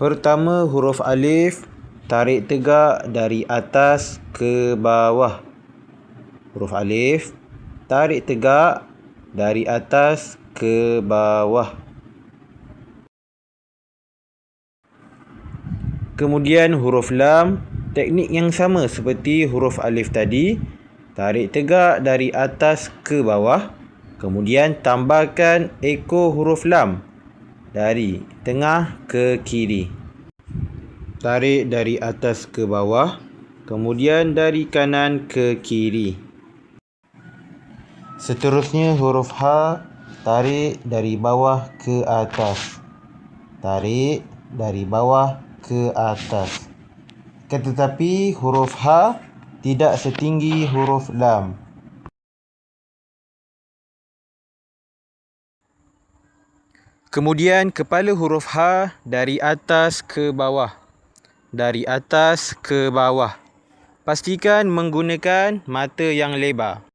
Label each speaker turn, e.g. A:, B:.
A: Pertama huruf alif tarik tegak dari atas ke bawah. Huruf alif tarik tegak dari atas ke bawah. Kemudian huruf lam, teknik yang sama seperti huruf alif tadi. Tarik tegak dari atas ke bawah. Kemudian tambahkan ekor huruf lam dari tengah ke kiri. Tarik dari atas ke bawah, kemudian dari kanan ke kiri. Seterusnya huruf H, tarik dari bawah ke atas. Tarik dari bawah ke atas. Tetapi huruf H tidak setinggi huruf lam. Kemudian kepala huruf H dari atas ke bawah. Dari atas ke bawah. Pastikan menggunakan mata yang lebar.